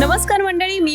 नमस्कार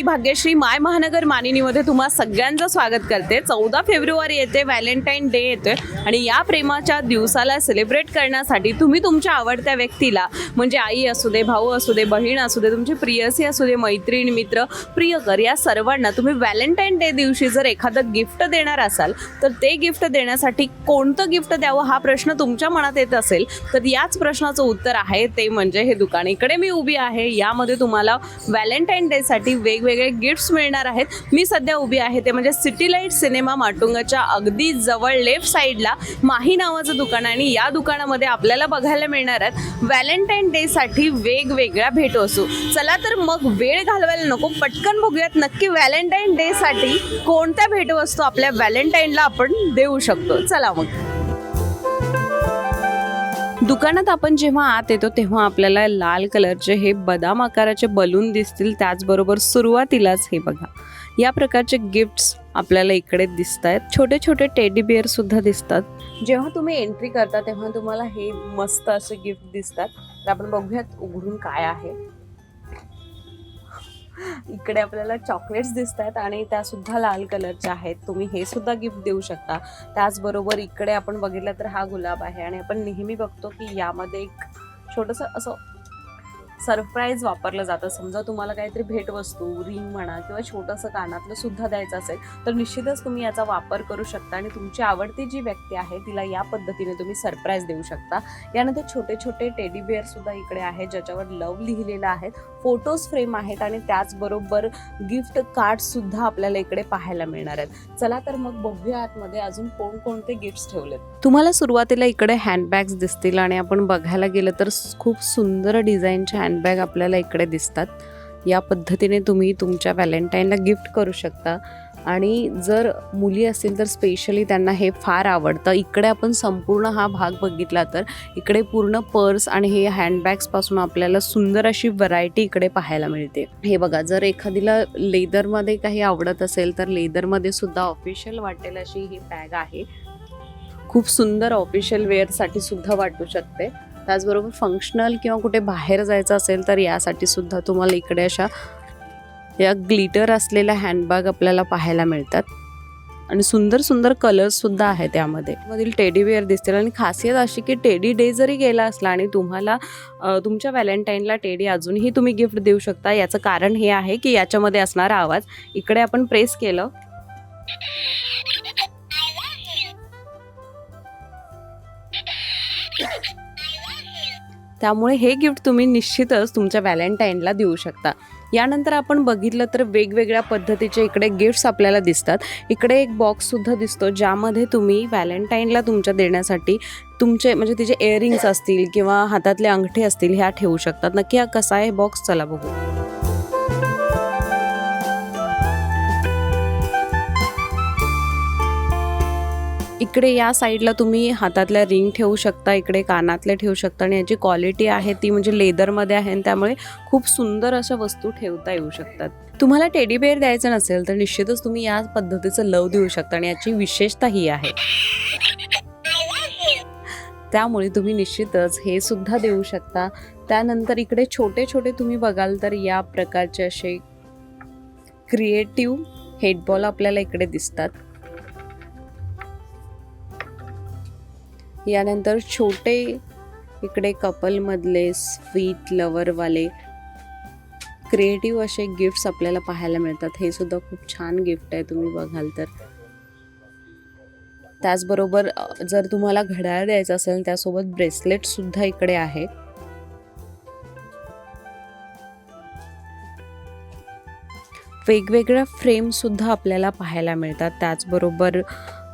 भाग्यश्री माय महानगर मानिनीमध्ये तुम्हा सगळ्यांचं स्वागत करते. चौदा फेब्रुवारी येते व्हॅलेंटाईन डे येतोय आणि या प्रेमाच्या दिवसाला सेलिब्रेट करण्यासाठी तुम्ही तुमच्या आवडत्या व्यक्तीला म्हणजे आई असू दे भाऊ असू दे बहीण असू दे तुमची प्रियसी असू दे मैत्रीण मित्र प्रियकर या सर्वांना तुम्ही व्हॅलेंटाईन डे दिवशी जर एखादं गिफ्ट देणार असाल तर ते गिफ्ट देण्यासाठी कोणतं गिफ्ट द्यावं हा प्रश्न तुमच्या मनात येत असेल तर याच प्रश्नाचं उत्तर आहे ते म्हणजे हे दुकान. इकडे मी उभी आहे यामध्ये तुम्हाला व्हॅलेंटाईन डेसाठी वेगवेगळे गिफ्ट्स मिळणार आहेत. मी सध्या उभी आहे ते म्हणजे सिटी लाइट सिनेमा माटुंगाच्या अगदी जवळ लेफ्ट साईडला माही नावाचं दुकान आणि या दुकानामध्ये आपल्याला बघायला मिळणार आहेत व्हॅलेंटाईन डेसाठी वेगवेगळ्या भेटवस्तू. चला तर मग वेळ घालवायला नको पटकन बघूयात नक्की व्हॅलेंटाईन डेसाठी कोणत्या भेटवस्तू आपल्या व्हॅलेंटाईनला आपण देऊ शकतो. चला मग. दुकानात आपण जेव्हा आत येतो तेव्हा आपल्याला लाल कलरचे हे बदाम आकाराचे बलून दिसतील. त्याचबरोबर सुरुवातीलाच हे बघा. या प्रकारचे गिफ्ट्स आपल्याला इकडे दिसत आहेत छोटे छोटे टेडी बिअर सुद्धा दिसतात. जेव्हा तुम्ही एंट्री करता तेव्हा तुम्हाला हे मस्त असे गिफ्ट दिसतात. तर आपण बघूयात उघडून काय आहे. इकडे आपल्याला चॉकलेट्स दिसत आहेत आणि त्या सुद्धा लाल कलरच्या आहेत. तुम्ही हे सुद्धा गिफ्ट देऊ शकता. त्याचबरोबर इकडे आपण बघितलं तर हा गुलाब आहे आणि आपण नेहमी बघतो की यामध्ये एक छोटंसं असं सरप्राईज वापरलं जातं. समजा तुम्हाला काहीतरी भेटवस्तू रिंग म्हणा किंवा छोटंसं कानातलं सुद्धा द्यायचं असेल तर निश्चितच तुम्ही याचा वापर करू शकता आणि तुमची आवडती जी व्यक्ती आहे तिला या पद्धतीने तुम्ही सरप्राईज देऊ शकता. यानंतर छोटे छोटे टेडी बिअर सुद्धा इकडे आहेत ज्याच्यावर लव लिहिलेलं आहे. फोटोज फ्रेम आहेत आणि त्याचबरोबर गिफ्ट कार्ड सुद्धा आपल्याला इकडे पाहायला मिळणार आहेत. चला तर मग बघूया आतमध्ये अजून कोणकोणते गिफ्ट ठेवलेत. तुम्हाला सुरुवातीला इकडे हँडबॅग्स दिसतील आणि आपण बघायला गेलं तर खूप सुंदर डिझाईनचे हँडबॅग आपल्याला इकडे दिसतात. या पद्धतीने तुम्ही तुमच्या व्हॅलेंटाईनला गिफ्ट करू शकता. आणि जर मुली असतील तर स्पेशली त्यांना हे फार आवडतं. इकडे आपण संपूर्ण हा भाग बघितला तर इकडे पूर्ण पर्स आणि हे हँडबॅग्सपासून आपल्याला सुंदर अशी व्हरायटी इकडे पाहायला मिळते. हे बघा जर एखादीला लेदरमध्ये काही आवडत असेल तर लेदरमध्ये सुद्धा ऑफिशियल वाटेल अशी ही बॅग आहे. खूप सुंदर ऑफिशियल वेअरसाठी सुद्धा वाटू शकते. त्याचबरोबर फंक्शनल किंवा कुठे बाहेर जायचं असेल तर यासाठी सुद्धा तुम्हाला इकडे अशा या ग्लिटर असलेल्या हँडबॅग आपल्याला पाहायला मिळतात. आणि सुंदर सुंदर कलर्ससुद्धा आहे त्यामध्ये मधील टेडी बिअर दिसतील. आणि खासियत अशी की टेडी डे जरी गेला असला आणि तुम्हाला तुमच्या व्हॅलेंटाईनला टेडी अजूनही तुम्ही गिफ्ट देऊ शकता. याचं कारण हे आहे की याच्यामध्ये असणारा आवाज इकडे आपण प्रेस केलं. त्यामुळे हे गिफ्ट तुम्ही निश्चितच तुमच्या व्हॅलेंटाईनला देऊ शकता. यानंतर आपण बघितलं तर वेगवेगळ्या पद्धतीचे इकडे गिफ्ट्स आपल्याला दिसतात. इकडे एक बॉक्स सुद्धा दिसतो ज्यामध्ये तुम्ही व्हॅलेंटाईनला तुमच्या देण्यासाठी तुमचे म्हणजे तिचे इयरिंग्स असतील किंवा हातातले अंगठे असतील ह्या ठेवू शकतात. नक्की हा कसा आहे बॉक्स चला बघू. इकडे या साईडला तुम्ही हातातल्या रिंग ठेवू शकता इकडे कानातले ठेवू शकता आणि याची क्वालिटी आहे ती म्हणजे लेदरमध्ये आहे आणि त्यामुळे खूप सुंदर अशा वस्तू ठेवता येऊ शकतात. तुम्हाला टेडी बेअर द्यायचं नसेल तर निश्चितच तुम्ही या पद्धतीचं लव देऊ शकता आणि याची विशेषता ही आहे. त्यामुळे तुम्ही निश्चितच हे सुद्धा देऊ शकता. त्यानंतर इकडे छोटे छोटे तुम्ही बघाल तर या प्रकारचे असे क्रिएटिव्ह हेडबॉल आपल्याला इकडे दिसतात. यानंतर छोटे इकडे कपलमधले स्वीट लवरवाले क्रिएटिव्ह असे गिफ्ट्स आपल्याला पाहायला मिळतात. हे सुद्धा खूप छान गिफ्ट आहे तुम्ही बघाल तर. त्याचबरोबर जर तुम्हाला घड्याळ द्यायचं असेल त्यासोबत ब्रेसलेट सुद्धा इकडे आहे. वेगवेगळ्या फ्रेम सुद्धा आपल्याला पाहायला मिळतात. त्याचबरोबर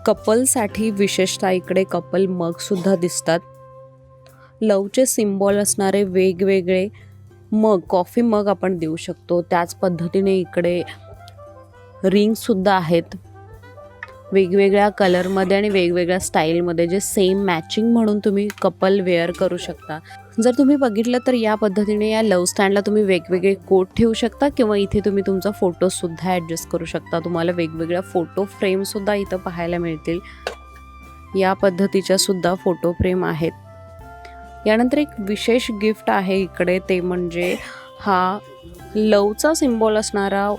कपलसाठी विशेषतः इकडे कपल मग सुद्धा दिसतात. लवचे सिम्बॉल असणारे वेगवेगळे मग कॉफी मग आपण देऊ शकतो. त्याच पद्धतीने इकडे रिंग सुद्धा आहेत. वेगवेगळ्या कलरमध्ये आणि वेगवेगळ्या स्टाईलमध्ये जे सेम मॅचिंग म्हणून तुम्ही कपल वेअर करू शकता. जर तुम्ही बघितलं तर या पद्धतीने या लव स्टँडला तुम्ही वेगवेगळे कोट ठेवू शकता किंवा इथे तुम्ही तुमचा फोटोसुद्धा ॲडजस्ट करू शकता. तुम्हाला वेगवेगळ्या फोटो फ्रेमसुद्धा इथं पाहायला मिळतील. या पद्धतीच्या सुद्धा फोटो फ्रेम आहेत. यानंतर एक विशेष गिफ्ट आहे इकडे ते म्हणजे हा लवचा सिम्बॉल असणारा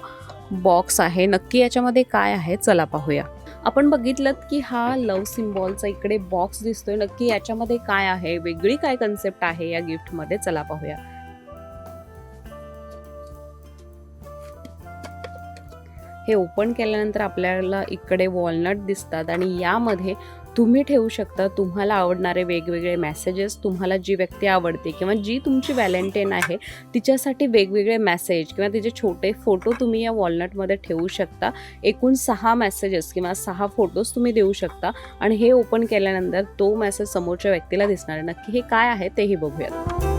बॉक्स आहे. नक्की याच्यामध्ये काय आहे? चला पाहूया. आपण बघितलं की हा लव सिम्बॉलचा इकडे बॉक्स दिसतोय. नक्की याच्यामध्ये काय आहे? वेगळी काय कन्सेप्ट आहे या गिफ्टमध्ये चला पाहूया. हे ओपन केल्यानंतर आपल्याला इकडे वॉलनट दिसतात आणि यामध्ये तुम्ही ठेवू शकता तुम्हाला आवडणारे वेगवेगळे मेसेजेस तुम्हाला जी व्यक्ती आवडते किंवा जी तुमची व्हॅलेंटाईन आहे तिच्यासाठी वेगवेगळे मेसेज किंवा तिचे छोटे फोटो तुम्ही या वॉलनटमध्ये ठेवू शकता. एकूण सहा मेसेजेस किंवा सहा फोटोज तुम्ही देऊ शकता आणि हे ओपन केल्यानंतर तो मेसेज समोरच्या व्यक्तीला दिसणार. आहे नक्की हे काय आहे तेही बघूयात.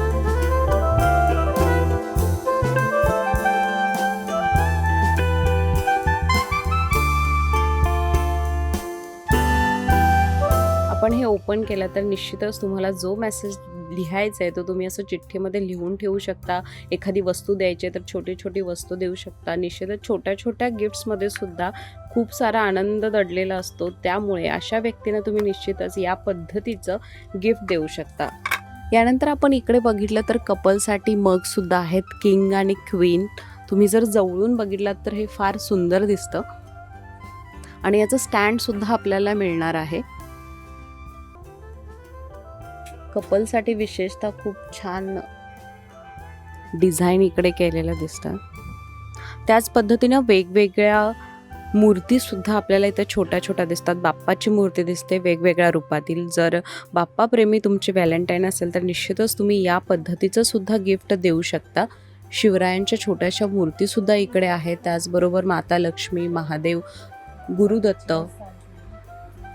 आपण हे ओपन केलं तर निश्चितच तुम्हाला जो मेसेज लिहायचा आहे तो तुम्ही असं चिठ्ठीमध्ये लिहून ठेवू शकता. एखादी वस्तू द्यायची आहे तर छोटी छोटी वस्तू देऊ शकता. निश्चितच छोट्या छोट्या गिफ्ट्समध्ये सुद्धा खूप सारा आनंद दडलेला असतो. त्यामुळे अशा व्यक्तींना तुम्ही निश्चितच या पद्धतीचं गिफ्ट देऊ शकता. यानंतर आपण इकडे बघितलं तर कपलसाठी मगसुद्धा आहेत किंग आणि क्वीन. तुम्ही जर जवळून बघितलात तर हे फार सुंदर दिसतं. आणि याचं स्टँडसुद्धा आपल्याला मिळणार आहे. कपलसाठी विशेषतः खूप छान डिझाईन इकडे केलेलं दिसतं. त्याच पद्धतीनं वेगवेगळ्या मूर्तीसुद्धा आपल्याला इथं छोट्या छोट्या दिसतात. बाप्पाची मूर्ती दिसते वेगवेगळ्या रूपातील. जर बाप्पाप्रेमी तुमचे व्हॅलेंटाईन असेल तर निश्चितच तुम्ही या पद्धतीचं सुद्धा गिफ्ट देऊ शकता. शिवरायांच्या छोट्याशा मूर्तीसुद्धा इकडे आहेत. त्याचबरोबर माता लक्ष्मी महादेव गुरुदत्त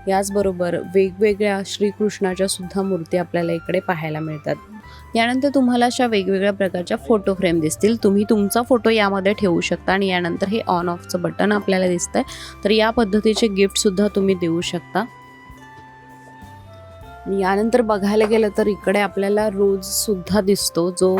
याचबरोबर वेगवेगळ्या श्रीकृष्णाच्या सुद्धा मूर्ती आपल्याला इकडे पाहायला मिळतात. यानंतर तुम्हाला अशा वेगवेगळ्या प्रकारच्या फोटो फ्रेम दिसतील. तुम्ही तुमचा फोटो यामध्ये ठेवू शकता आणि यानंतर हे ऑन ऑफचं बटन आपल्याला दिसतंय. तर या पद्धतीचे गिफ्टसुद्धा तुम्ही देऊ शकता. यानंतर बघायला गेलं तर इकडे आपल्याला रोजसुद्धा दिसतो. जो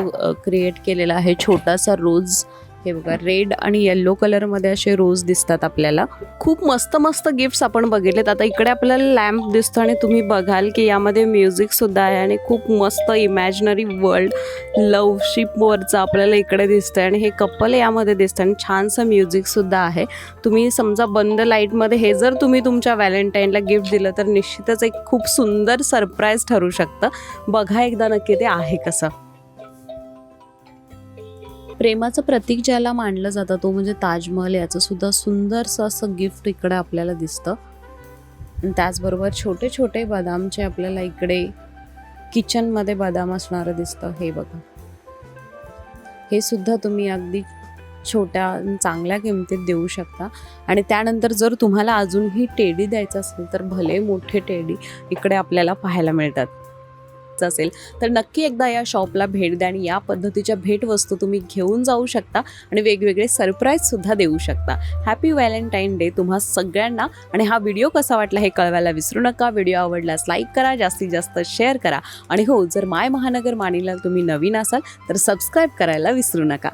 क्रिएट केलेला आहे छोटासा रोज हे बघा रेड आणि येल्लो कलरमध्ये असे रोज दिसतात आपल्याला. खूप मस्त मस्त गिफ्ट्स आपण बघितलेत. आता इकडे आपल्याला लॅम्प दिसतो आणि तुम्ही बघाल की यामध्ये म्युझिक सुद्धा आहे आणि खूप मस्त इमॅजिनरी वर्ल्ड लवशिपवरचं आपल्याला इकडे दिसतंय आणि हे कपल यामध्ये दिसतं आणि छानसं म्युझिक सुद्धा आहे. तुम्ही समजा बंद लाईटमध्ये हे जर तुम्ही तुमच्या व्हॅलेंटाईनला गिफ्ट दिलं तर निश्चितच एक खूप सुंदर सरप्राईज ठरू शकतं. बघा एकदा नक्की ते आहे कसं. प्रेमाचं प्रतीक ज्याला मानलं जातं तो म्हणजे ताजमहल याचं सुद्धा सुंदरसं असं गिफ्ट इकडे आपल्याला दिसतं. त्याचबरोबर छोटे छोटे बदामचे आपल्याला इकडे किचनमध्ये बदाम असणारं दिसतं हे बघा. हे सुद्धा तुम्ही अगदी छोट्या चांगल्या किमतीत देऊ शकता. आणि त्यानंतर जर तुम्हाला अजूनही टेडी द्यायचं असेल तर भले मोठे टेडी इकडे आपल्याला पाहायला मिळतात. असेल तर नक्की एकदा या शॉपला भेट द्या आणि या पद्धतीच्या भेटवस्तू तुम्ही घेऊन जाऊ शकता आणि वेगवेगळे सरप्राईजसुद्धा देऊ शकता. हॅपी व्हॅलेंटाईन डे तुम्हा सगळ्यांना आणि हा व्हिडिओ कसा वाटला हे कळवायला विसरू नका. व्हिडिओ आवडल्यास लाईक करा जास्तीत जास्त शेअर करा. आणि हो जर माय महानगर मानिला तुम्ही नवीन असाल तर सबस्क्राईब करायला विसरू नका.